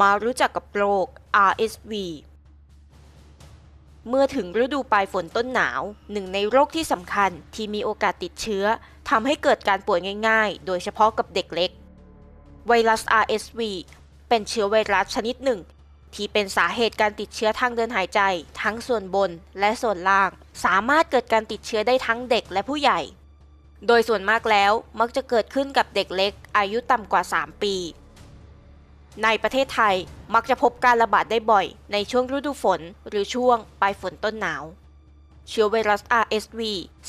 มารู้จักกับโรค RSV เมื่อถึงฤดูปลายฝนต้นหนาว หนึ่งในโรคที่สำคัญที่มีโอกาสติดเชื้อทำให้เกิดการป่วยง่าย ๆ โดยเฉพาะกับเด็กเล็ก ไวรัส RSV เป็นเชื้อไวรัสชนิดหนึ่ง ที่เป็นสาเหตุการติดเชื้อทางเดินหายใจ ทั้งส่วนบนและส่วนล่าง สามารถเกิดการติดเชื้อได้ทั้งเด็กและผู้ใหญ่ โดยส่วนมากแล้วมักจะเกิดขึ้นกับเด็กเล็ก อายุต่ำกว่า 3 ปี ในประเทศไทยมักจะพบการระบาดได้บ่อย ในช่วงฤดูฝน หรือช่วงปลายฝนต้นหนาว เชื้อไวรัส RSV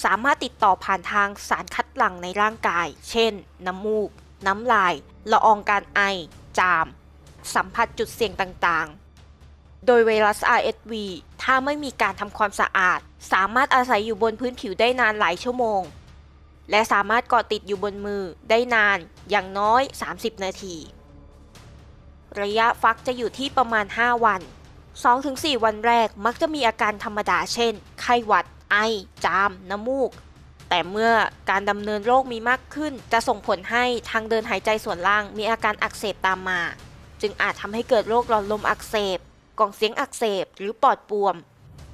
สามารถติดต่อผ่านทางสารคัดหลั่งในร่างกาย เช่น น้ำมูก น้ำลาย ละอองการไอ จาม สัมผัสจุดเสี่ยงต่างๆ โดยไวรัส RSV ถ้าไม่มีการทำความสะอาด สามารถอาศัยอยู่บนพื้นผิวได้นานหลายชั่วโมง และสามารถเกาะติดอยู่บนมือได้นานอย่างน้อย 30 นาที ระยะฟักจะอยู่ที่ประมาณ 5 วัน 2-4 วันแรกมักจะมีอาการธรรมดาเช่น ไข้หวัด ไอ จาม น้ำมูก แต่เมื่อการดำเนินโรคมีมากขึ้น จะส่งผลให้ทางเดินหายใจส่วนล่างมีอาการอักเสบตามมา จึงอาจทำให้เกิดโรคหลอดลมอักเสบ กล่องเสียงอักเสบ หรือปอดบวม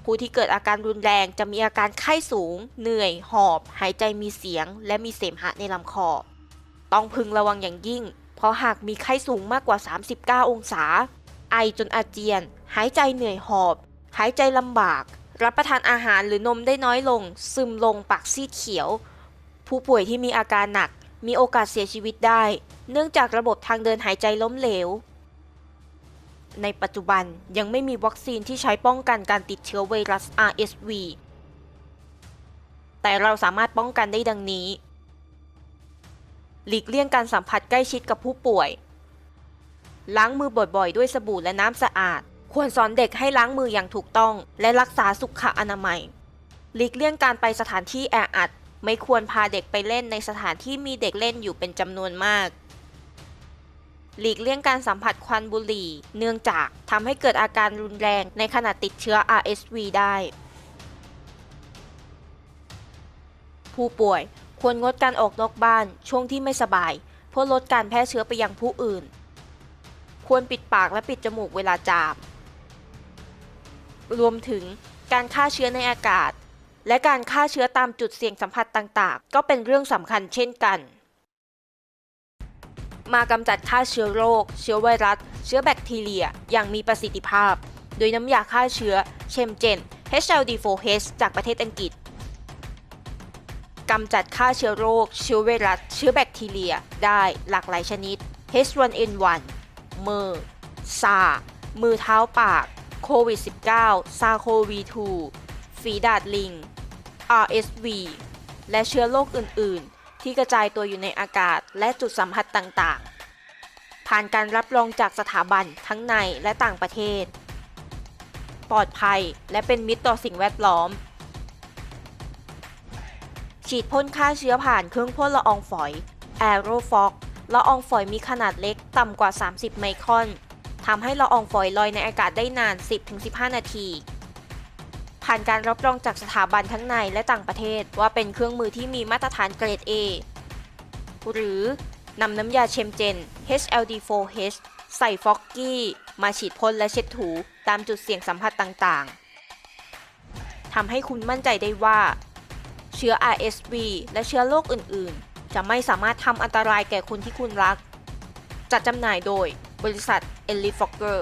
ผู้ที่เกิดอาการรุนแรงจะมีอาการไข้สูง เหนื่อย หอบ หายใจมีเสียง และมีเสมหะในลำคอ ต้องพึงระวังอย่างยิ่ง เพราะหากมีไข้สูงมากกว่า 39 องศา ไอจนอาเจียน หายใจเหนื่อยหอบ หายใจลำบาก รับประทานอาหารหรือนมได้น้อยลง ซึมลงปากซีดเขียว ผู้ป่วยที่มีอาการหนัก มีโอกาสเสียชีวิตได้ เนื่องจากระบบทางเดินหายใจล้มเหลว ในปัจจุบันยังไม่มีวัคซีนที่ใช้ป้องกันการติดเชื้อไวรัส RSV แต่เราสามารถป้องกันได้ดังนี้ หลีกเลี่ยงการสัมผัสใกล้ชิดกับผู้ป่วย ล้างมือบ่อยๆ ด้วยสบู่และน้ำสะอาด ควรสอนเด็กให้ล้างมืออย่างถูกต้อง และรักษาสุขอนามัย หลีกเลี่ยงการไปสถานที่แออัด ไม่ควรพาเด็กไปเล่นในสถานที่มีเด็กเล่นอยู่เป็นจำนวนมากหลีกเลี่ยงการสัมผัสควันบุหรี่ เนื่องจากทำให้เกิดอาการรุนแรงในขณะติดเชื้อ RSV ได้ ผู้ป่วย ควรงดการออกนอกบ้านช่วงที่ไม่สบาย เพื่อลดการแพร่เชื้อไปยังผู้อื่น ควรปิดปากและปิดจมูกเวลาจาม รวมถึงการฆ่าเชื้อในอากาศ และการฆ่าเชื้อตามจุดเสี่ยงสัมผัสต่างๆ ก็เป็นเรื่องสำคัญเช่นกัน มากำจัดฆ่าเชื้อโรค เชื้อไวรัส เชื้อแบคทีเรีย อย่างมีประสิทธิภาพ โดยน้ำยาฆ่าเชื้อเชมเจน HLD4H จากประเทศอังกฤษ กำจัดฆ่าเชื้อโรค เชื้อไวรัส เชื้อแบคทีเรีย ได้หลากหลายชนิด H1N1 เมอซามือเท้าปาก โควิด -19 ซาโควี2ฝีดาดลิง RSV และเชื้อโรคอื่น ๆ ที่กระจายตัวอยู่ในอากาศและจุดสัมผัสต่าง ๆ ผ่านการรับรองจากสถาบันทั้งในและต่างประเทศ ปลอดภัยและเป็นมิตรต่อสิ่งแวดล้อม ฉีดพ่นฆ่าเชื้อผ่านเครื่องพ่นละอองฝอย a e r o f o g ละอองฝอยมีขนาดเล็กต่ำกว่า 30 ไมครอนทำให้ละอองฝอยลอยในอากาศได้นาน 10-15 นาที ผ่านการรับรองจากสถาบันทั้งในและต่างประเทศว่าเป็นเครื่องมือที่มีมาตรฐานเกรด A หรือนำน้ำยาเชมเจน HLD4H ใส่ฟอกกี้ มาฉีดพ่นและเช็ดถูตามจุดเสี่ยงสัมผัสต่างๆทำให้คุณมั่นใจได้ว่า เชื้อ RSV และเชื้อโรคอื่น ๆ จะไม่สามารถทำอันตรายแก่คนที่คุณรัก จัดจำหน่ายโดยบริษัท e l i f o g e r